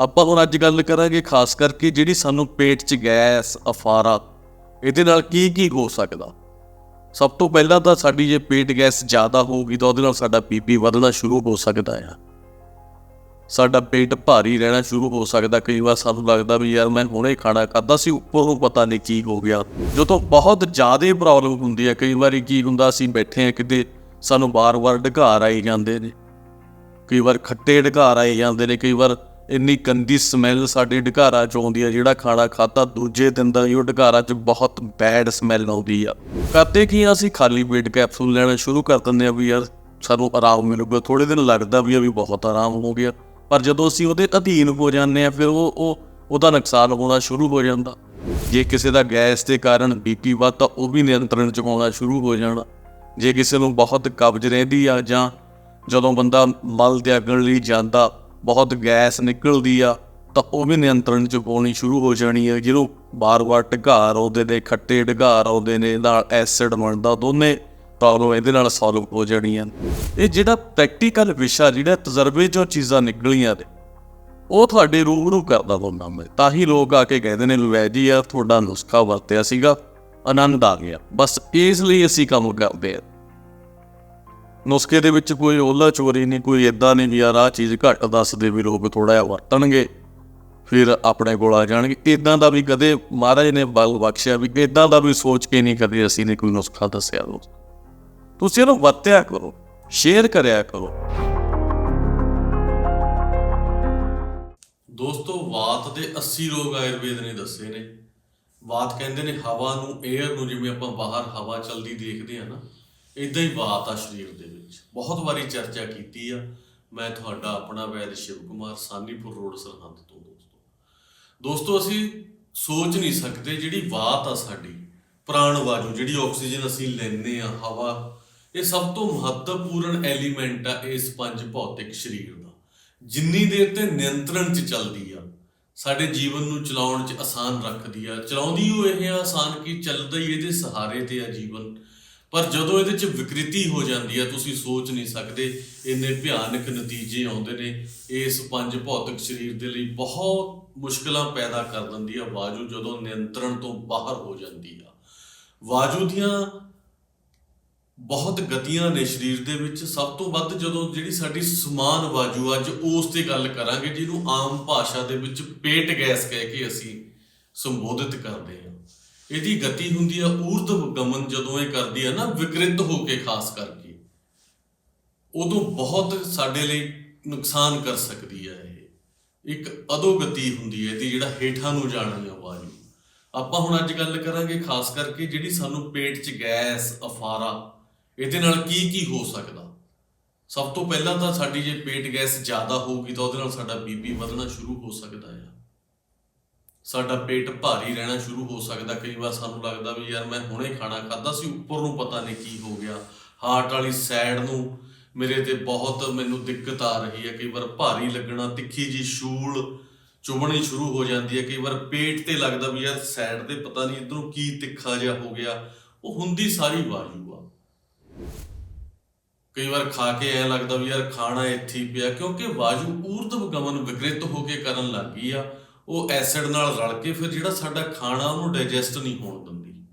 ਆਪਾਂ ਹੁਣ ਅੱਜ ਗੱਲ ਕਰਾਂਗੇ ਖਾਸ ਕਰਕੇ ਜਿਹੜੀ ਸਾਨੂੰ ਪੇਟ 'ਚ ਗੈਸ, ਅਫਾਰਾ, ਇਹਦੇ ਨਾਲ ਕੀ ਕੀ ਹੋ ਸਕਦਾ? ਸਭ ਤੋਂ ਪਹਿਲਾਂ ਤਾਂ ਸਾਡੀ ਜੇ ਪੇਟ ਗੈਸ ਜ਼ਿਆਦਾ ਹੋਊਗੀ ਤਾਂ ਉਹਦੇ ਨਾਲ ਸਾਡਾ ਬੀਪੀ ਵਧਣਾ ਸ਼ੁਰੂ ਹੋ ਸਕਦਾ ਆ। ਸਾਡਾ ਪੇਟ ਭਾਰੀ ਰਹਿਣਾ ਸ਼ੁਰੂ ਹੋ ਸਕਦਾ। ਕਈ ਵਾਰ ਸਾਨੂੰ ਲੱਗਦਾ ਵੀ ਯਾਰ ਮੈਂ ਹੁਣੇ ਖਾਣਾ ਖਾਦਾ ਸੀ, ਉੱਪਰੋਂ ਪਤਾ ਨਹੀਂ ਕੀ ਹੋ ਗਿਆ। ਜਦੋਂ ਬਹੁਤ ਜ਼ਿਆਦਾ ਪ੍ਰੋਬਲਮ ਹੁੰਦੀ ਹੈ ਕਈ ਵਾਰੀ ਕੀ ਹੁੰਦਾ, ਅਸੀਂ ਬੈਠੇ ਆ ਕਿਤੇ, ਸਾਨੂੰ ਵਾਰ-ਵਾਰ ਢਕਾਰ ਆਈ ਜਾਂਦੇ ਨੇ। ਕਈ ਵਾਰ ਖੱਟੇ ਢਕਾਰ ਆਏ ਜਾਂਦੇ ਨੇ, ਕਈ ਵਾਰ ਇੰਨੀ ਗੰਦੀ ਸਮੈਲ ਸਾਡੇ ਢਕਾਰਾਂ ਚ ਆਉਂਦੀ ਆ ਜਿਹੜਾ ਖਾਣਾ ਖਾਦਾ ਦੂਜੇ ਦਿਨ ਦਾ ਹੀ ਉਹ ਢਕਾਰਾਂ ਚ ਬਹੁਤ ਬੈਡ ਸਮੈਲ ਆਉਂਦੀ ਆ। ਕਰਦੇ ਕੀ ਆ, ਅਸੀਂ ਖਾਲੀ ਪੇਟ ਕੈਪਸੂਲ ਲੈਣਾ ਸ਼ੁਰੂ ਕਰ ਦਿੰਦੇ ਆ ਵੀ ਯਾਰ ਸਾਨੂੰ ਆਰਾਮ ਮਿਲੂਗਾ। ਥੋੜੇ ਦਿਨ ਲੱਗਦਾ ਵੀ ਆ ਵੀ ਬਹੁਤ ਆਰਾਮ ਹੋ ਗਿਆ। ਪਰ ਜਦੋਂ ਅਸੀਂ ਉਹਦੇ ਅਧੀਨ ਹੋ ਜਾਂਦੇ ਆ ਫਿਰ ਉਹ ਉਹ ਉਹਦਾ ਨੁਕਸਾਨ ਹੋਣਾ ਸ਼ੁਰੂ ਹੋ ਜਾਂਦਾ। ਜੇ ਕਿਸੇ ਦਾ ਗੈਸ ਦੇ ਕਾਰਨ ਬੀਪੀ ਵੱਧ ਤਾਂ ਉਹ ਵੀ ਨਿਯੰਤਰਣ ਚ ਆਉਣਾ ਸ਼ੁਰੂ ਹੋ ਜਾਣਾ। ਜੇ ਕਿਸੇ ਨੂੰ ਬਹੁਤ ਕਬਜ਼ ਰਹਿੰਦੀ ਆ ਜਾਂ ਜਦੋਂ ਬੰਦਾ ਮਲ ਤਿਆਗਣ ਲਈ ਜਾਂਦਾ ਬਹੁਤ ਗੈਸ ਨਿਕਲਦੀ ਆ, ਤਾਂ ਉਹ ਵੀ ਨਿਯੰਤਰਣ ਚ ਪਾਉਣੀ ਸ਼ੁਰੂ ਹੋ ਜਾਣੀ ਹੈ ਜਿਹਨੂੰ ਬਾਰ-ਬਾਰ ਢਗਾਰ ਆਉਂਦੇ ਨੇ, ਖੱਟੇ ਢਗਾਰ ਆਉਂਦੇ ਨੇ, ਨਾਲ ਐਸਿਡ ਬਣਦਾ ਦੋਨੇ ਪ੍ਰੋਬਲਮ ਇਹਦੇ ਨਾਲ ਸੋਲਵ ਹੋ ਜਾਣੀਆਂ ਇਹ ਜਿਹੜਾ ਪ੍ਰੈਕਟੀਕਲ ਵਿਸ਼ਾ, ਜਿਹੜਾ ਤਜਰਬੇ ਚੋਂ ਚੀਜ਼ਾਂ ਨਿਕਲੀਆਂ ਨੇ, ਉਹ ਤੁਹਾਡੇ ਰੂਬਰੂ ਕਰਦਾ ਹੁੰਦਾ ਮੈਂ। ਤਾਂ ਹੀ ਲੋਕ ਆ ਕੇ ਕਹਿੰਦੇ ਨੇ ਲਵੈ ਜੀ ਆ ਤੁਹਾਡਾ ਨੁਸਖਾ ਵਰਤਿਆ ਸੀਗਾ, ਆਨੰਦ ਆ ਗਿਆ। ਬਸ ਇਸ ਲਈ ਅਸੀਂ ਕੰਮ ਕਰਦੇ ਆ। ਨੁਸਖੇ ਦੇ ਵਿੱਚ ਕੋਈ ਓਲਾ ਚੋਰੀ ਨਹੀਂ, ਕੋਈ ਇਦਾਂ ਨਹੀਂ ਵੀ ਯਾਰ ਆਹ ਚੀਜ਼ ਘੱਟ ਦੱਸਦੇ ਵੀ ਲੋਕ ਥੋੜਾ ਜਿਹਾ ਵਰਤਣਗੇ, ਫਿਰ ਆਪਣੇ ਕੋਲ ਆ ਜਾਣਗੇ। ਇਦਾਂ ਦਾ ਵੀ ਕਦੇ ਮਹਾਰਾਜ ਨੇ ਬਲ ਬਖਸ਼ਿਆ ਵੀ ਇਦਾਂ ਦਾ ਵੀ ਸੋਚ ਕੇ ਨਹੀਂ ਕਦੇ ਅਸੀਂ ਨੇ ਕੋਈ ਨੁਸਖਾ ਦੱਸਿਆ ਦੋਸਤ ਤੁਸੀਂ ਇਹਨੂੰ ਵਰਤਿਆ ਕਰੋ, ਸ਼ੇਅਰ ਕਰਿਆ ਕਰੋ। ਦੋਸਤੋ, ਵਾਤ ਦੇ 80 ਰੋਗ ਆਯੁਰਵੇਦ ਨੇ ਦੱਸੇ ਨੇ। ਵਾਤ ਕਹਿੰਦੇ ਨੇ ਹਵਾ ਨੂੰ 에ਅਰ ਨੂੰ ਜਿਵੇਂ ਆਪਾਂ ਬਾਹਰ ਹਵਾ ਚੱਲਦੀ ਦੇਖਦੇ ਆ ਨਾ ਇਦਾਂ ਹੀ ਬਾਤ ਆ ਸਰੀਰ ਦੇ ਵਿੱਚ। ਬਹੁਤ ਵਾਰੀ ਚਰਚਾ ਕੀਤੀ ਆ। ਮੈਂ ਤੁਹਾਡਾ ਆਪਣਾ ਵੈਦ ਸ਼ਿਵ ਕੁਮਾਰ, ਸਾਨੀਪੁਰ ਰੋਡ, ਸਰਹੰਦ ਤੋਂ ਦੋਸਤੋ। ਦੋਸਤੋ, ਅਸੀਂ ਸੋਚ ਨਹੀਂ ਸਕਦੇ ਜਿਹੜੀ ਵਾਤ ਆ ਸਾਡੀ। ਪ੍ਰਾਣ ਵਾਯੂ, ਜਿਹੜੀ ਆਕਸੀਜਨ ਅਸੀਂ ਲੈਂਦੇ ਆ, ਹਵਾ, ਇਹ ਸਭ ਤੋਂ ਮਹੱਤਵਪੂਰਨ ਐਲੀਮੈਂਟ ਆ ਇਸ ਪੰਜ ਭੌਤਿਕ ਸਰੀਰ ਦਾ। ਜਿੰਨੀ ਦੇਰ ਤੇ ਨਿਯੰਤਰਣ 'ਚ ਚੱਲਦੀ ਆ, ਸਾਡੇ ਜੀਵਨ ਨੂੰ ਚਲਾਉਣ 'ਚ ਆਸਾਨ ਰੱਖਦੀ ਆ। ਚਲਾਉਂਦੀ ਉਹ ਇਹ ਆਸਾਨ ਕਿ ਚੱਲਦਾ ਹੀ ਇਹਦੇ ਸਹਾਰੇ ਤੇ ਆ ਜੀਵਨ। ਪਰ ਜਦੋਂ ਇਹਦੇ 'ਚ ਵਿਕ੍ਰਿਤੀ ਹੋ ਜਾਂਦੀ ਹੈ ਤੁਸੀਂ ਸੋਚ ਨਹੀਂ ਸਕਦੇ, ਇੰਨੇ ਭਿਆਨਕ ਨਤੀਜੇ ਆਉਂਦੇ ਨੇ, ਇਸ ਪੰਜ ਭੌਤਿਕ ਸਰੀਰ ਦੇ ਲਈ ਬਹੁਤ ਮੁਸ਼ਕਲਾਂ ਪੈਦਾ ਕਰ ਦਿੰਦੀ ਆ ਵਾਜੂ ਜਦੋਂ ਨਿਯੰਤਰਣ ਤੋਂ ਬਾਹਰ ਹੋ ਜਾਂਦੀ ਆ। ਵਾਜੂ ਦੀਆਂ ਬਹੁਤ ਗਤੀਆਂ ਨੇ ਸਰੀਰ ਦੇ ਵਿੱਚ, ਸਭ ਤੋਂ ਵੱਧ ਜਦੋਂ ਜਿਹੜੀ ਸਾਡੀ ਸਮਾਨ ਵਾਜੂ, ਅੱਜ ਉਸ ਤੇ ਗੱਲ ਕਰਾਂਗੇ, ਜਿਹਨੂੰ ਆਮ ਭਾਸ਼ਾ ਦੇ ਵਿੱਚ ਪੇਟ ਗੈਸ ਕਹਿ ਕੇ ਅਸੀਂ ਸੰਬੋਧਿਤ ਕਰਦੇ ਹਾਂ। ਇਹਦੀ ਗਤੀ ਹੁੰਦੀ ਆ ਊਰਧਵ ਗਮਨ ਜਦੋਂ ਇਹ ਕਰਦੀ ਆ ਨਾ, ਵਿਕਰਿਤ ਹੋ ਕੇ ਖਾਸ ਕਰਕੇ। ਉਦੋਂ ਬਹੁਤ ਸਾਡੇ ਲਈ ਨੁਕਸਾਨ ਕਰ ਸਕਦੀ ਆ ਇਹ। ਇੱਕ ਅਧੋਗਤੀ ਹੁੰਦੀ ਹੈ ਇਹਦੀ, ਜਿਹੜਾ ਹੇਠਾਂ ਨੂੰ ਜਾਣਾ ਆ ਵਾਯੂ ਆਪਾਂ ਹੁਣ ਅੱਜ ਗੱਲ ਕਰਾਂਗੇ ਖਾਸ ਕਰਕੇ ਜਿਹੜੀ ਸਾਨੂੰ ਪੇਟ 'ਚ ਗੈਸ, ਅਫਾਰਾ, ਇਹਦੇ ਨਾਲ ਕੀ ਕੀ ਹੋ ਸਕਦਾ। ਸਭ ਤੋਂ ਪਹਿਲਾਂ ਤਾਂ ਸਾਡੀ ਜੇ ਪੇਟ ਗੈਸ ਜ਼ਿਆਦਾ ਹੋਊਗੀ ਤਾਂ ਉਹਦੇ ਨਾਲ ਸਾਡਾ ਬੀਪੀ ਵਧਣਾ ਸ਼ੁਰੂ ਹੋ ਸਕਦਾ ਹੈ। ਸਾਡਾ ਪੇਟ ਭਾਰੀ ਰਹਿਣਾ ਸ਼ੁਰੂ ਹੋ ਸਕਦਾ। ਕਈ ਵਾਰ ਸਾਨੂੰ ਲੱਗਦਾ ਵੀ ਯਾਰ ਮੈਂ ਹੁਣੇ ਖਾਣਾ ਖਾਦਾ ਸੀ, ਉੱਪਰ ਨੂੰ ਪਤਾ ਨਹੀਂ ਕੀ ਹੋ ਗਿਆ। ਹਾਰਟ ਵਾਲੀ ਸਾਈਡ ਨੂੰ ਮੇਰੇ ਤੇ ਬਹੁਤ ਮੈਨੂੰ ਦਿੱਕਤ ਆ ਰਹੀ ਹੈ। ਕਈ ਵਾਰ ਭਾਰੀ ਲੱਗਣਾ, ਤਿੱਖੀ ਜੀ ਸ਼ੂਲ ਚੁਭਣੀ ਸ਼ੁਰੂ ਹੋ ਜਾਂਦੀ ਹੈ। ਕਈ ਵਾਰ ਪੇਟ ਤੇ ਲੱਗਦਾ ਵੀ ਯਾਰ ਸਾਈਡ ਤੇ ਪਤਾ ਨਹੀਂ ਇਧਰੋਂ ਕੀ ਤਿੱਖਾ ਜਿਹਾ ਹੋ ਗਿਆ। ਉਹ ਹੁੰਦੀ ਸਾਰੀ ਵਾਯੂ ਆ। ਕਈ ਵਾਰ ਖਾ ਕੇ ਐ ਲੱਗਦਾ ਵੀ ਯਾਰ ਖਾਣਾ ਇੱਥੇ ਹੀ ਪਿਆ, ਕਿਉਂਕਿ ਵਾਯੂ ਊਰਧਵ ਗਮਨ ਵਿਕ੍ਰਿਤ ਹੋ ਕੇ ਕਰਨ ਲੱਗ ਗਈ ਆ। ਉਹ ਐਸਿਡ ਨਾਲ ਰਲ ਕੇ ਫਿਰ ਜਿਹੜਾ ਸਾਡਾ ਖਾਣਾ ਉਹਨੂੰ ਡਾਈਜੈਸਟ ਨਹੀਂ ਹੋਣ ਦਿੰਦੀ।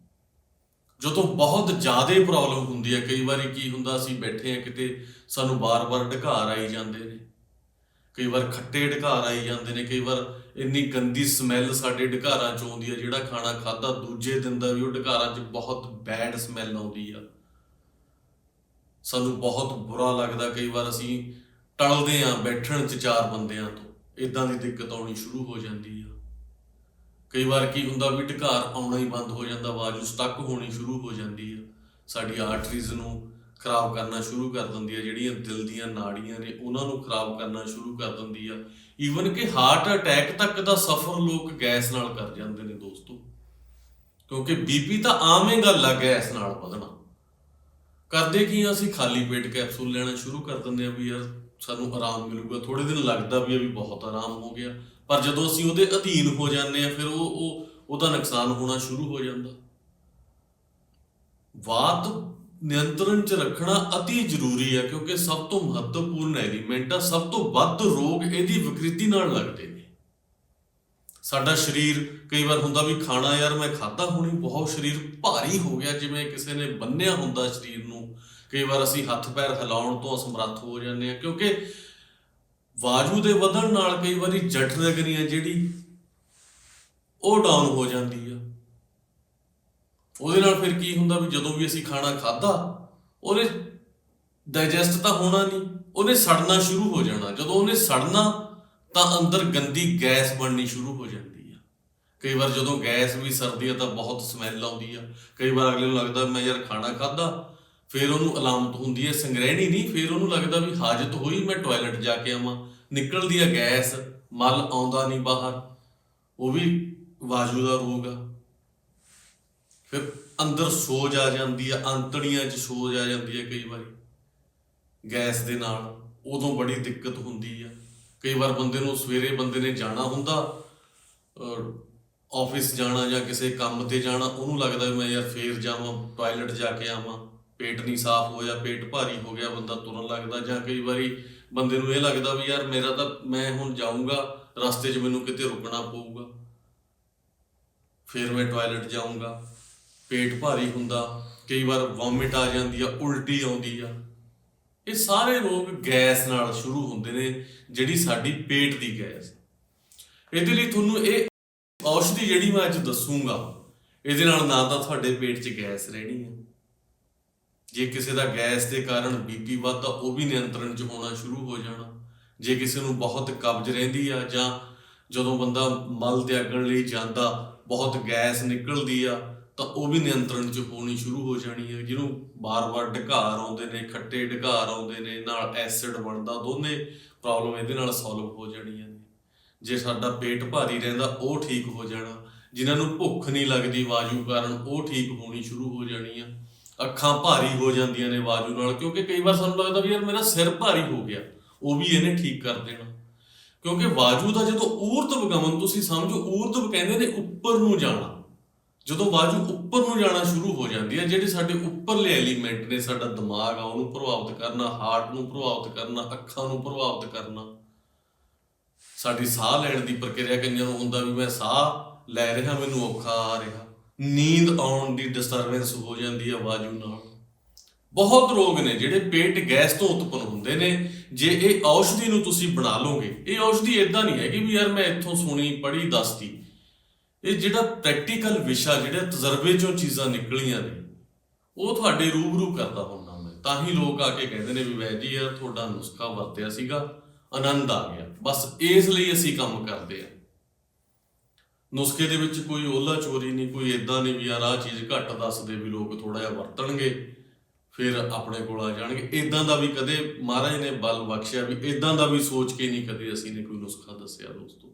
ਜਦੋਂ ਬਹੁਤ ਜ਼ਿਆਦਾ ਪ੍ਰੋਬਲਮ ਹੁੰਦੀ ਹੈ, ਕਈ ਵਾਰੀ ਕੀ ਹੁੰਦਾ, ਅਸੀਂ ਬੈਠੇ ਆ ਕਿਤੇ, ਸਾਨੂੰ ਬਾਰ-ਬਾਰ ਢਕਾਰ ਆਈ ਜਾਂਦੇ ਨੇ। ਕਈ ਵਾਰ ਖੱਟੇ ਢਕਾਰ ਆਈ ਜਾਂਦੇ ਨੇ, ਕਈ ਵਾਰ ਇੰਨੀ ਗੰਦੀ ਸਮੈਲ ਸਾਡੇ ਢਕਾਰਾਂ ਚ ਆਉਂਦੀ ਹੈ, ਜਿਹੜਾ ਖਾਣਾ ਖਾਦਾ ਦੂਜੇ ਦਿਨ ਦਾ ਵੀ ਉਹ ਢਕਾਰਾਂ ਚ ਬਹੁਤ ਬੈਡ ਸਮੈਲ ਆਉਂਦੀ ਆ। ਸਾਨੂੰ ਬਹੁਤ ਬੁਰਾ ਲੱਗਦਾ, ਕਈ ਵਾਰ ਅਸੀਂ ਟਲਦੇ ਆਂ ਬੈਠਣ ਚ ਚਾਰ ਬੰਦਿਆਂ ਤੋਂ। ਇਦਾਂ ਦੀ ਦਿੱਕਤ ਆਉਣੀ ਸ਼ੁਰੂ ਹੋ ਜਾਂਦੀ ਆ। ਕਈ ਵਾਰ ਕੀ ਹੁੰਦਾ ਵੀ ਢਕਾਰ ਆਉਣਾ ਹੀ ਬੰਦ ਹੋ ਜਾਂਦਾ ਆਵਾਜ਼ ਸਟਕ ਹੋਣੀ ਸ਼ੁਰੂ ਹੋ ਜਾਂਦੀ ਆ। ਸਾਡੀ ਆਰਟਰੀਜ਼ ਨੂੰ ਖਰਾਬ ਕਰਨਾ ਸ਼ੁਰੂ ਕਰ ਦਿੰਦੀ ਆ ਜਿਹੜੀਆਂ ਦਿਲ ਦੀਆਂ ਨਾੜੀਆਂ ਨੇ ਉਹਨਾਂ ਨੂੰ ਖਰਾਬ ਕਰਨਾ ਸ਼ੁਰੂ ਕਰ ਦਿੰਦੀ ਆ। ਈਵਨ ਕਿ ਹਾਰਟ ਅਟੈਕ ਤੱਕ ਦਾ ਸਫਰ ਲੋਕ ਗੈਸ ਨਾਲ ਕਰ ਜਾਂਦੇ ਨੇ ਦੋਸਤੋ। ਕਿਉਂਕਿ ਬੀਪੀ ਤਾਂ ਆਮ ਹੀ ਗੱਲ ਆ ਗੈਸ ਨਾਲ ਵਧਣਾ। ਕਰਦੇ ਕੀ ਆ, ਅਸੀਂ ਖਾਲੀ ਪੇਟ ਕੈਪਸੂਲ ਲੈਣਾ ਸ਼ੁਰੂ ਕਰ ਦਿੰਦੇ ਆ ਵੀ ਯਾਰ ਸਾਨੂੰ ਆਰਾਮ ਮਿਲੂਗਾ। ਥੋੜੇ ਦਿਨ ਲੱਗਦਾ ਵੀ ਆ ਵੀ ਬਹੁਤ ਆਰਾਮ ਹੋ ਗਿਆ। ਪਰ ਜਦੋਂ ਅਸੀਂ ਉਹਦੇ ਅਧੀਨ ਹੋ ਜਾਂਦੇ ਆ, ਫਿਰ ਉਹ ਉਹ ਉਹਦਾ ਨੁਕਸਾਨ ਹੋਣਾ ਸ਼ੁਰੂ ਹੋ ਜਾਂਦਾ। ਵਾਤ ਨਿਯੰਤਰਣ ਚ ਰੱਖਣਾ ਅਤੀ ਜ਼ਰੂਰੀ ਹੈ ਕਿਉਂਕਿ ਸਭ ਤੋਂ ਮਹੱਤਵਪੂਰਨ ਐਲੀਮੈਂਟ ਆ ਸਭ ਤੋਂ ਵੱਧ ਰੋਗ ਇਹਦੀ ਵਿਕ੍ਰਿਤੀ ਨਾਲ ਲੱਗਦੇ ਨੇ। ਸਾਡਾ ਸਰੀਰ ਕਈ ਵਾਰ ਹੁੰਦਾ ਵੀ ਖਾਣਾ ਯਾਰ ਮੈਂ ਖਾਦਾ ਹੁਣੀ, ਬਹੁਤ ਸਰੀਰ ਭਾਰੀ ਹੋ ਗਿਆ, ਜਿਵੇਂ ਕਿਸੇ ਨੇ ਬੰਨਿਆ ਹੁੰਦਾ ਸਰੀਰ ਨੂੰ। ਕਈ ਵਾਰ ਅਸੀਂ ਹੱਥ ਪੈਰ ਹਿਲਾਉਣ ਤੋਂ ਅਸਮਰੱਥ ਹੋ ਜਾਂਦੇ ਆ ਕਿਉਂਕਿ ਵਾਜੂ ਦੇ ਵਧਣ ਨਾਲ ਕਈ ਵਾਰੀ ਜਠਰ ਰਗਨੀ ਆ ਜਿਹੜੀ ਉਹ ਡਾਊਨ ਹੋ ਜਾਂਦੀ ਆ। ਉਹਦੇ ਨਾਲ ਫਿਰ ਕੀ ਹੁੰਦਾ ਵੀ ਜਦੋਂ ਵੀ ਅਸੀਂ ਖਾਣਾ ਖਾਦਾ ਉਹਨੇ ਡਾਈਜੈਸਟ ਤਾਂ ਹੋਣਾ ਨਹੀਂ, ਉਹਨੇ ਸੜਨਾ ਸ਼ੁਰੂ ਹੋ ਜਾਣਾ। ਜਦੋਂ ਉਹਨੇ ਸੜਨਾ, ਤਾਂ ਅੰਦਰ ਗੰਦੀ ਗੈਸ ਬਣਨੀ ਸ਼ੁਰੂ ਹੋ ਜਾਂਦੀ ਆ। ਕਈ ਵਾਰ ਜਦੋਂ ਗੈਸ ਵੀ ਸਰਦੀ ਆ ਤਾਂ ਬਹੁਤ ਸਮੈਲ ਆਉਂਦੀ ਆ। ਕਈ ਵਾਰ ਅਗਲੇ ਨੂੰ ਲੱਗਦਾ ਮੈਂ ਯਾਰ ਖਾਣਾ ਖਾਦਾ ਫਿਰ ਉਹਨੂੰ ਅਲਾਮਤ ਹੁੰਦੀ ਹੈ, ਸੰਗ੍ਰਹਿਣੀ ਨਹੀਂ, ਫਿਰ ਉਹਨੂੰ ਲੱਗਦਾ ਵੀ ਹਾਜਤ ਹੋਈ, ਮੈਂ ਟਾਇਲਟ ਜਾ ਕੇ ਆਵਾਂ। ਨਿਕਲਦੀ ਆ ਗੈਸ, ਮਲ ਆਉਂਦਾ ਨਹੀਂ ਬਾਹਰ। ਉਹ ਵੀ ਵਾਜੂ ਦਾ ਰੋਗ ਆ। ਫਿਰ ਅੰਦਰ ਸੋਜ ਆ ਜਾਂਦੀ ਆ ਅੰਤੜੀਆਂ 'ਚ ਸੋਜ ਆ ਜਾਂਦੀ ਆ ਕਈ ਵਾਰੀ। ਗੈਸ ਦੇ ਨਾਲ ਉਦੋਂ ਬੜੀ ਦਿੱਕਤ ਹੁੰਦੀ ਆ। ਕਈ ਵਾਰ ਬੰਦੇ ਨੂੰ ਸਵੇਰੇ ਬੰਦੇ ਨੇ ਜਾਣਾ ਹੁੰਦਾ ਆਫਿਸ ਜਾਣਾ ਜਾਂ ਕਿਸੇ ਕੰਮ ਤੇ ਜਾਣਾ, ਉਹਨੂੰ ਲੱਗਦਾ ਵੀ ਮੈਂ ਯਾਰ ਫੇਰ ਜਾਵਾਂ ਟਾਇਲਟ ਜਾ ਕੇ ਆਵਾਂ। ਪੇਟ ਨਹੀਂ ਸਾਫ਼ ਹੋਇਆ, ਪੇਟ ਭਾਰੀ ਹੋ ਗਿਆ, ਬੰਦਾ ਤੁਰਨ ਲੱਗਦਾ ਜਾਂ ਕਈ ਵਾਰੀ ਬੰਦੇ ਨੂੰ ਇਹ ਲੱਗਦਾ ਵੀ ਯਾਰ ਮੇਰਾ ਤਾਂ ਮੈਂ ਹੁਣ ਜਾਊਂਗਾ, ਰਸਤੇ 'ਚ ਮੈਨੂੰ ਕਿਤੇ ਰੁਕਣਾ ਪਊਗਾ। ਫਿਰ ਮੈਂ ਟਾਇਲਟ ਜਾਊਂਗਾ, ਪੇਟ ਭਾਰੀ ਹੁੰਦਾ, ਕਈ ਵਾਰ ਵੋਮਿਟ ਆ ਜਾਂਦੀ ਆ, ਉਲਟੀ ਆਉਂਦੀ ਆ। ਇਹ ਸਾਰੇ ਰੋਗ ਗੈਸ ਨਾਲ ਸ਼ੁਰੂ ਹੁੰਦੇ ਨੇ, ਜਿਹੜੀ ਸਾਡੀ ਪੇਟ ਦੀ ਗੈਸ। ਇਹਦੇ ਲਈ ਤੁਹਾਨੂੰ ਇਹ ਔਸ਼ਧੀ ਜਿਹੜੀ ਮੈਂ ਅੱਜ ਦੱਸੂਗਾ, ਇਹਦੇ ਨਾਲ ਨਾ ਤਾਂ ਤੁਹਾਡੇ ਪੇਟ 'ਚ ਗੈਸ ਰਹਿਣੀ ਹੈ ਜੇ ਕਿਸੇ ਦਾ ਗੈਸ ਦੇ ਕਾਰਨ ਬੀਪੀ ਵੱਧਦਾ ਉਹ ਵੀ ਨਿਯੰਤਰਣ 'ਚ ਹੋਣਾ ਸ਼ੁਰੂ ਹੋ ਜਾਣਾ। ਜੇ ਕਿਸੇ ਨੂੰ ਬਹੁਤ ਕਬਜ਼ ਰਹਿੰਦੀ ਆ ਜਾਂ ਜਦੋਂ ਬੰਦਾ ਮਲ ਤਿਆਗਣ ਲਈ ਜਾਂਦਾ, ਬਹੁਤ ਗੈਸ ਨਿਕਲਦੀ ਆ, ਤਾਂ ਉਹ ਵੀ ਨਿਯੰਤਰਣ 'ਚ ਹੋਣੀ ਸ਼ੁਰੂ ਹੋ ਜਾਣੀ ਹੈ ਜਿਹਨੂੰ ਬਾਰ-ਬਾਰ ਢਕਾਰ ਆਉਂਦੇ ਨੇ, ਖੱਟੇ ਢਕਾਰ ਆਉਂਦੇ ਨੇ, ਨਾਲ ਐਸਿਡ ਬਣਦਾ, ਦੋਨੇ ਪ੍ਰੋਬਲਮ ਇਹਦੇ ਨਾਲ ਸੋਲਵ ਹੋ ਜਾਣੀਆਂ ਨੇ। ਜੇ ਸਾਡਾ ਪੇਟ ਭਾਰੀ ਰਹਿੰਦਾ, ਉਹ ਠੀਕ ਹੋ ਜਾਣਾ। ਜਿਨ੍ਹਾਂ ਨੂੰ ਭੁੱਖ ਨਹੀਂ ਲੱਗਦੀ, ਵਾਯੂ ਕਾਰਨ ਉਹ ਠੀਕ ਹੋਣੀ ਸ਼ੁਰੂ ਹੋ ਜਾਣੀ ਆ। ਅੱਖਾਂ ਭਾਰੀ ਹੋ ਜਾਂਦੀਆਂ ਨੇ ਵਾਯੂ ਨਾਲ, ਕਿਉਂਕਿ ਕਈ ਵਾਰ ਸਾਨੂੰ ਲੱਗਦਾ ਵੀ ਯਾਰ ਮੇਰਾ ਸਿਰ ਭਾਰੀ ਹੋ ਗਿਆ, ਉਹ ਵੀ ਇਹਨੇ ਠੀਕ ਕਰ ਦੇਣਾ। ਕਿਉਂਕਿ ਵਾਯੂ ਦਾ ਜਦੋਂ ਊਰਧਵ ਗਮਨ ਤੁਸੀਂ ਸਮਝੋ ਊਰਧਵ ਕਹਿੰਦੇ ਨੇ ਉੱਪਰ ਨੂੰ ਜਾਣਾ। ਜਦੋਂ ਵਾਯੂ ਉੱਪਰ ਨੂੰ ਜਾਣਾ ਸ਼ੁਰੂ ਹੋ ਜਾਂਦੀ ਹੈ, ਜਿਹੜੇ ਸਾਡੇ ਉੱਪਰਲੇ ਐਲੀਮੈਂਟ ਨੇ, ਸਾਡਾ ਦਿਮਾਗ ਆ, ਉਹਨੂੰ ਪ੍ਰਭਾਵਿਤ ਕਰਨਾ, ਹਾਰਟ ਨੂੰ ਪ੍ਰਭਾਵਿਤ ਕਰਨਾ, ਅੱਖਾਂ ਨੂੰ ਪ੍ਰਭਾਵਿਤ ਕਰਨਾ। ਸਾਡੀ ਸਾਹ ਲੈਣ ਦੀ ਪ੍ਰਕਿਰਿਆ ਕਈਆਂ ਨੂੰ ਹੁੰਦਾ ਵੀ ਮੈਂ ਸਾਹ ਲੈ ਰਿਹਾ, ਮੈਨੂੰ ਔਖਾ ਆ ਰਿਹਾ। ਨੀਂਦ ਆਉਣ ਦੀ ਡਿਸਟਰਬੈਂਸ ਹੋ ਜਾਂਦੀ ਹੈ ਵਾਜੂ ਨਾਲ। ਬਹੁਤ ਰੋਗ ਨੇ ਜਿਹੜੇ ਪੇਟ ਗੈਸ ਤੋਂ ਉਤਪੰਨ ਹੁੰਦੇ ਨੇ। ਜੇ ਇਹ ਔਸ਼ਧੀ ਨੂੰ ਤੁਸੀਂ ਬਣਾ ਲਓਗੇ, ਇਹ ਔਸ਼ਧੀ ਇਦਾਂ ਨਹੀਂ ਹੈ ਕਿ ਵੀ ਯਾਰ ਮੈਂ ਇੱਥੋਂ ਸੁਣੀ, ਪੜ੍ਹੀ, ਦੱਸਤੀ। ਇਹ ਜਿਹੜਾ ਪ੍ਰੈਕਟੀਕਲ ਵਿਸ਼ਾ, ਜਿਹੜੇ ਤਜਰਬੇ ਚੋਂ ਚੀਜ਼ਾਂ ਨਿਕਲੀਆਂ ਨੇ, ਉਹ ਤੁਹਾਡੇ ਰੂਬਰੂ ਕਰਦਾ ਹੁੰਦਾ ਮੈਂ। ਤਾਂ ਹੀ ਲੋਕ ਆ ਕੇ ਕਹਿੰਦੇ ਨੇ ਵੀ ਵੈ ਜੀ, ਯਾਰ ਤੁਹਾਡਾ ਨੁਸਖਾ ਵਰਤਿਆ ਸੀਗਾ, ਆਨੰਦ ਆ ਗਿਆ। ਬਸ ਇਸ ਲਈ ਅਸੀਂ ਕੰਮ ਕਰਦੇ ਆ। ਨੁਸਖੇ ਦੇ ਵਿੱਚ ਕੋਈ ਓਲਾ ਚੋਰੀ ਨਹੀਂ, ਕੋਈ ਇਦਾਂ ਨਹੀਂ ਵੀ ਯਾਰ ਆਹ ਚੀਜ਼ ਘੱਟ ਦੱਸਦੇ ਵੀ ਲੋਕ ਥੋੜਾ ਜਿਹਾ ਵਰਤਣਗੇ, ਫਿਰ ਆਪਣੇ ਕੋਲ ਆ ਜਾਣਗੇ। ਇਦਾਂ ਦਾ ਵੀ ਕਦੇ ਮਹਾਰਾਜ ਨੇ ਬਲ ਬਖਸ਼ਿਆ ਵੀ ਇਦਾਂ ਦਾ ਵੀ ਸੋਚ ਕੇ ਨਹੀਂ ਕਦੇ ਅਸੀਂ ਨੇ ਕੋਈ ਨੁਸਖਾ ਦੱਸਿਆ ਦੋਸਤੋ।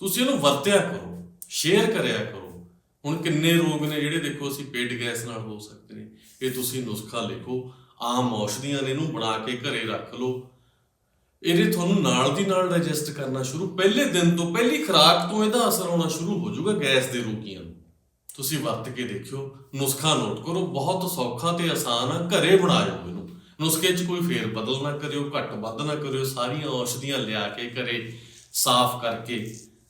ਤੁਸੀਂ ਇਹਨੂੰ ਵਰਤਿਆ ਕਰੋ ਸ਼ੇਅਰ ਕਰਿਆ ਕਰੋ। ਹੁਣ ਕਿੰਨੇ ਰੋਗ ਨੇ ਜਿਹੜੇ ਦੇਖੋ ਅਸੀਂ ਪੇਟ ਗੈਸ ਨਾਲ ਹੋ ਸਕਦੇ ਨੇ। ਇਹ ਤੁਸੀਂ ਨੁਸਖਾ ਲਿਖੋ, ਆਮ ਔਸ਼ਧੀਆਂ ਨੇ ਇਹਨੂੰ ਬਣਾ ਕੇ ਘਰੇ ਰੱਖ ਲਓ। ਇਹਦੇ ਤੁਹਾਨੂੰ ਨਾਲ ਦੀ ਨਾਲ ਡਾਈਜੈਸਟ ਕਰਨਾ ਸ਼ੁਰੂ, ਪਹਿਲੇ ਦਿਨ ਤੋਂ ਪਹਿਲੀ ਖੁਰਾਕ ਤੋਂ ਇਹਦਾ ਅਸਰ ਆਉਣਾ ਸ਼ੁਰੂ ਹੋ ਜਾਊਗਾ ਗੈਸ ਦੇ ਰੋਗੀਆਂ ਨੂੰ। ਤੁਸੀਂ ਵਰਤ ਕੇ ਦੇਖਿਓ, ਨੁਸਖਾ ਨੋਟ ਕਰੋ, ਬਹੁਤ ਸੌਖਾ ਤੇ ਆਸਾਨ ਆ, ਘਰੇ ਬਣਾਇਓ ਇਹਨੂੰ। ਨੁਸਖੇ 'ਚ ਕੋਈ ਫੇਰ ਬਦਲ ਨਾ ਕਰਿਓ, ਘੱਟ ਵੱਧ ਨਾ ਕਰਿਓ, ਸਾਰੀਆਂ ਔਸ਼ਧੀਆਂ ਲਿਆ ਕੇ ਘਰੇ ਸਾਫ਼ ਕਰਕੇ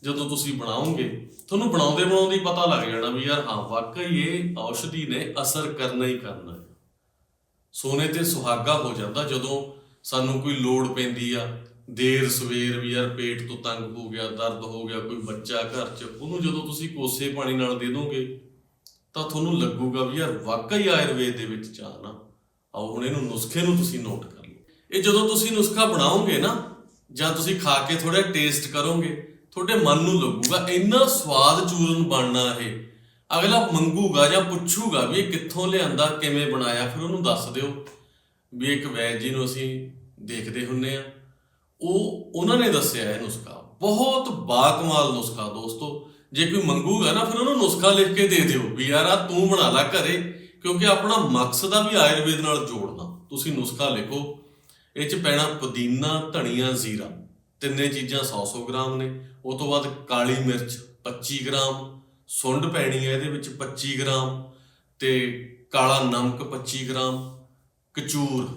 ਜਦੋਂ ਤੁਸੀਂ ਬਣਾਓਗੇ, ਤੁਹਾਨੂੰ ਬਣਾਉਂਦੇ ਬਣਾਉਂਦੇ ਹੀ ਪਤਾ ਲੱਗ ਜਾਣਾ ਵੀ ਯਾਰ ਹਾਂ, ਵਾਕਈ ਇਹ ਔਸ਼ਧੀ ਨੇ ਅਸਰ ਕਰਨਾ ਹੀ ਕਰਨਾ ਹੈ। ਸੋਨੇ ਤੇ ਸੁਹਾਗਾ ਹੋ ਜਾਂਦਾ ਜਦੋਂ ਸਾਨੂੰ ਕੋਈ ਲੋੜ ਪੈਂਦੀ ਆ। ਦੇਰ ਸਵੇਰ ਵੀ ਯਾਰ ਪੇਟ ਤੋਂ ਤੰਗ ਹੋ ਗਿਆ, ਦਰਦ ਹੋ ਗਿਆ, ਕੋਈ ਬੱਚਾ ਘਰ 'ਚ, ਉਹਨੂੰ ਜਦੋਂ ਤੁਸੀਂ ਕੋਸੇ ਪਾਣੀ ਨਾਲ ਦੇ ਦੋਗੇ, ਤਾਂ ਤੁਹਾਨੂੰ ਲੱਗੂਗਾ ਵੀ ਯਾਰ ਵਾਕਈ ਆਯੁਰਵੇਦ ਦੇ ਵਿੱਚ ਜਾਨ ਆ ਆਓ ਹੁਣ ਇਹਨੂੰ ਨੁਸਖੇ ਨੂੰ ਤੁਸੀਂ ਨੋਟ ਕਰ ਲਓ। ਇਹ ਜਦੋਂ ਤੁਸੀਂ ਨੁਸਖਾ ਬਣਾਓਗੇ ਨਾ, ਜਾਂ ਤੁਸੀਂ ਖਾ ਕੇ ਥੋੜਾ ਟੇਸਟ ਕਰੋਗੇ, ਤੁਹਾਡੇ ਮਨ ਨੂੰ ਲੱਗੂਗਾ ਇੰਨਾ ਸਵਾਦ ਚੂਰਨ ਬਣਨਾ ਇਹ। ਅਗਲਾ ਮੰਗੂਗਾ ਜਾਂ ਪੁੱਛੂਗਾ ਵੀ ਇਹ ਕਿੱਥੋਂ ਲਿਆਂਦਾ, ਕਿਵੇਂ ਬਣਾਇਆ, ਫਿਰ ਉਹਨੂੰ ਦੱਸ ਦਿਓ। ਵੀ ਇੱਕ ਵੈਦ ਜੀ ਨੂੰ ਅਸੀਂ ਦੇਖਦੇ ਹੁੰਨੇ ਆ ਉਹ, ਉਹਨਾਂ ਨੇ ਦੱਸਿਆ ਇਹ ਨੁਸਖਾ। ਬਹੁਤ ਬਾਕਮਾਲ ਨੁਸਖਾ ਦੋਸਤੋ। ਜੇ ਕੋਈ ਮੰਗੂਗਾ ਨਾ, ਫਿਰ ਉਹਨੂੰ ਨੁਸਖਾ ਲਿਖ ਕੇ ਦੇ ਦਿਓ ਵੀ ਯਾਰ ਆ ਤੂੰ ਬਣਾ ਲੈ ਘਰੇ, ਕਿਉਂਕਿ ਆਪਣਾ ਮਕਸਦ ਆ ਵੀ ਆਯੁਰਵੇਦ ਨਾਲ ਜੋੜਨਾ। ਤੁਸੀਂ ਨੁਸਖਾ ਲਿਖੋ। ਇਹ ਚ ਪੈਣਾ ਪੁਦੀਨਾ, ਧਨੀਆ, ਜ਼ੀਰਾ। ਤਿੰਨੇ ਚੀਜ਼ਾਂ 100-100 ਗ੍ਰਾਮ ਨੇ। ਉਹ ਤੋਂ ਬਾਅਦ ਕਾਲੀ ਮਿਰਚ 25 ਗ੍ਰਾਮ। ਸੁੰਡ ਪੈਣੀ ਹੈ ਇਹਦੇ ਵਿੱਚ 25 ਗ੍ਰਾਮ। ਤੇ ਕਾਲਾ ਨਮਕ 25 ਗ੍ਰਾਮ। ਕਚੂਰ,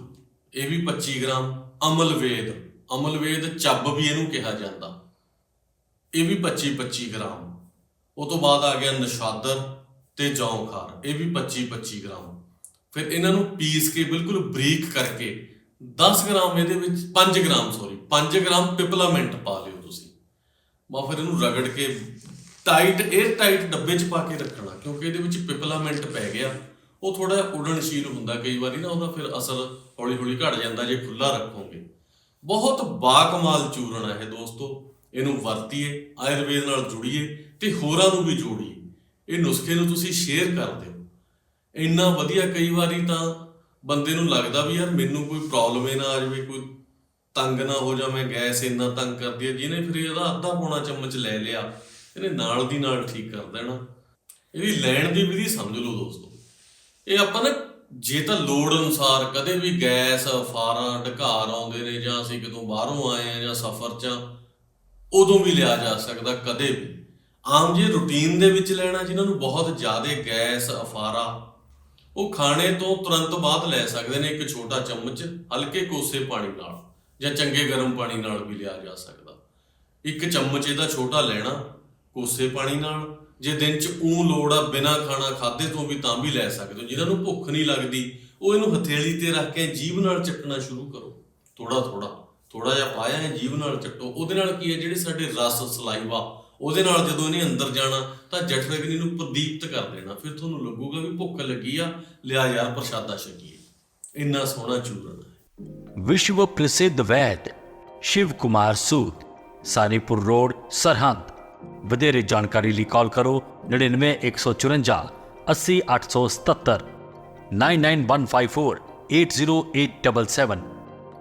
ਇਹ ਵੀ 25 ਗ੍ਰਾਮ ਅਮਲਵੇਦ ਅਮਲਵੇਦ ਚੱਬ ਵੀ ਇਹਨੂੰ ਕਿਹਾ ਜਾਂਦਾ। ਇਹ ਵੀ 25 25 ਗ੍ਰਾਮ। ਉਹ ਤੋਂ ਬਾਅਦ ਆ ਗਿਆ ਨਸ਼ਾਦਰ ਤੇ ਜੌਂਖਾਰ। ਇਹ ਵੀ 25 25 ਗ੍ਰਾਮ। ਫਿਰ ਇਹਨਾਂ ਨੂੰ ਪੀਸ ਕੇ ਬਿਲਕੁਲ ਬਰੀਕ ਕਰਕੇ 10 ਗ੍ਰਾਮ ਇਹਦੇ ਵਿੱਚ 5 ਗ੍ਰਾਮ ਸੌਰੀ 5 ਗ੍ਰਾਮ ਪਿਪਲਾਮੈਂਟ ਪਾ ਲਿਓ ਤੁਸੀਂ। ਮੈਂ ਫਿਰ ਇਹਨੂੰ ਰਗੜ ਕੇ ਟਾਈਟ 에ਅਰ ਟਾਈਟ ਡੱਬੇ 'ਚ ਪਾ ਕੇ ਰੱਖਣਾ, ਕਿਉਂਕਿ ਇਹਦੇ ਵਿੱਚ ਪਿਪਲਾਮੈਂਟ ਪੈ ਗਿਆ। ਉਹ ਥੋੜਾ ਉਡਣਸ਼ੀਲ ਹੁੰਦਾ ਕਈ ਵਾਰੀ ਨਾ, ਉਹਦਾ ਫਿਰ ਅਸਰ ਹੌਲੀ ਹੌਲੀ ਘਟ ਜਾਂਦਾ ਜੇ ਖੁੱਲਾ ਰੱਖੋਗੇ। ਬਹੁਤ ਬਾਕਮਾਲ ਚੂਰਨ ਹੈ ਇਹ ਦੋਸਤੋ। ਇਹਨੂੰ ਵਰਤੀਏ, ਆਯੁਰਵੇਦ ਨਾਲ ਜੁੜੀਏ ਤੇ ਹੋਰਾਂ ਨੂੰ ਵੀ ਜੋੜੀਏ। ਇਹ ਨੁਸਖੇ ਨੂੰ ਤੁਸੀਂ ਸ਼ੇਅਰ ਕਰ ਦਿਓ। ਇੰਨਾ ਵਧੀਆ ਕਈ ਵਾਰੀ ਤਾਂ ਬੰਦੇ ਨੂੰ ਲੱਗਦਾ ਵੀ ਯਾਰ ਮੈਨੂੰ ਕੋਈ ਪ੍ਰੋਬਲਮ ਹੀ ਨਾ ਆ ਜਾਵੇ, ਕੋਈ ਤੰਗ ਨਾ ਹੋ ਜਾ, ਮੈਂ ਗੈਸ ਇੰਨਾ ਤੰਗ ਕਰਦੀ ਹੈ ਜਿਹਨੇ ਫਿਰ ਇਹਦਾ ਅੱਧਾ ਪੌਣਾ ਚਮਚ ਲੈ ਲਿਆ, ਇਹਨੇ ਨਾਲ ਦੀ ਨਾਲ ਠੀਕ ਕਰ ਦੇਣਾ। ਇਹਦੀ ਲੈਣ ਦੀ ਵਿਧੀ ਸਮਝ ਲਓ ਦੋਸਤੋ। ਇਹ ਆਪਾਂ ਨਾ ਜੇ ਤਾਂ ਲੋੜ ਅਨੁਸਾਰ ਕਦੇ ਵੀ ਗੈਸ ਫਾਰਾਂ ਢਕਾਰ ਆਉਂਦੇ ਨੇ ਜਾਂ ਅਸੀਂ ਕਿਤੋਂ ਬਾਹਰੋਂ ਆਏ ਆ ਜਾਂ ਸਫ਼ਰ 'ਚ ਆ, ਉਦੋਂ ਵੀ ਲਿਆ ਜਾ ਸਕਦਾ ਕਦੇ ਵੀ। ਆਮ ਜੇ ਰੁਟੀਨ ਦੇ ਵਿੱਚ ਲੈਣਾ ਜਿਨ੍ਹਾਂ ਨੂੰ ਬਹੁਤ ਜ਼ਿਆਦਾ ਗੈਸ ਅਫਾਰਾ ਉਹ ਖਾਣੇ ਤੋਂ ਤੁਰੰਤ ਬਾਅਦ ਲੈ ਸਕਦੇ ਨੇ ਇੱਕ ਛੋਟਾ ਚਮਚ ਹਲਕੇ ਕੋਸੇ ਪਾਣੀ ਨਾਲ ਜਾਂ ਚੰਗੇ ਗਰਮ ਪਾਣੀ ਨਾਲ ਵੀ ਲਿਆ ਜਾ ਸਕਦਾ। ਇੱਕ ਚਮਚ ਇਹਦਾ ਛੋਟਾ ਲੈਣਾ ਕੋਸੇ ਪਾਣੀ ਨਾਲ ਜੇ ਦਿਨ ਚ ਊ ਲੋੜ ਆ ਬਿਨਾ ਖਾਣਾ ਖਾਦੇ ਤੋਂ ਵੀ ਤਾਂ ਵੀ ਲੈ ਸਕਦੇ ਹੋ। ਜਿਨ੍ਹਾਂ ਨੂੰ ਭੁੱਖ ਨਹੀਂ ਲੱਗਦੀ, ਉਹ ਇਹਨੂੰ ਹਥੇਲੀ ਤੇ ਰੱਖ ਕੇ ਜੀਭ ਨਾਲ ਚੱਟਣਾ ਸ਼ੁਰੂ ਕਰੋ। ਥੋੜਾ ਥੋੜਾ ਥੋੜਾ ਜਿਹਾ ਪਾਇਆ ਹੈ, ਜੀਭ ਨਾਲ ਚੱਟੋ। ਉਹਦੇ ਨਾਲ ਕੀ ਹੈ, ਜਿਹੜੇ ਸਾਡੇ ਰਸ ਸਲਾਈਵਾ ਉਹਦੇ ਨਾਲ ਜਦੋਂ ਇਹਨੇ ਅੰਦਰ ਜਾਣਾ, ਤਾਂ ਜਠਰਗਨੀ ਨੂੰ ਪ੍ਰਦੀਪਤ ਕਰ ਦੇਣਾ। ਫਿਰ ਤੁਹਾਨੂੰ ਲੱਗੂਗਾ ਵੀ ਭੁੱਖ ਲੱਗੀ ਆ, ਲਿਆ ਯਾਰ ਪ੍ਰਸ਼ਾਦਾ ਛਕੀਏ। ਇੰਨਾ ਸੋਹਣਾ ਚੂਰਨ ਹੈ। ਵਿਸ਼ਵ ਪ੍ਰਸਿੱਧ ਵੈਦ ਸ਼ਿਵ ਕੁਮਾਰ ਸੂਦ ਸਾਨੀਪੁਰ ਰੋਡ, ਸਰਹੰਦ। ਵਧੇਰੇ ਜਾਣਕਾਰੀ ਲਈ ਕਾਲ ਕਰੋ 99154 80877 99154 80877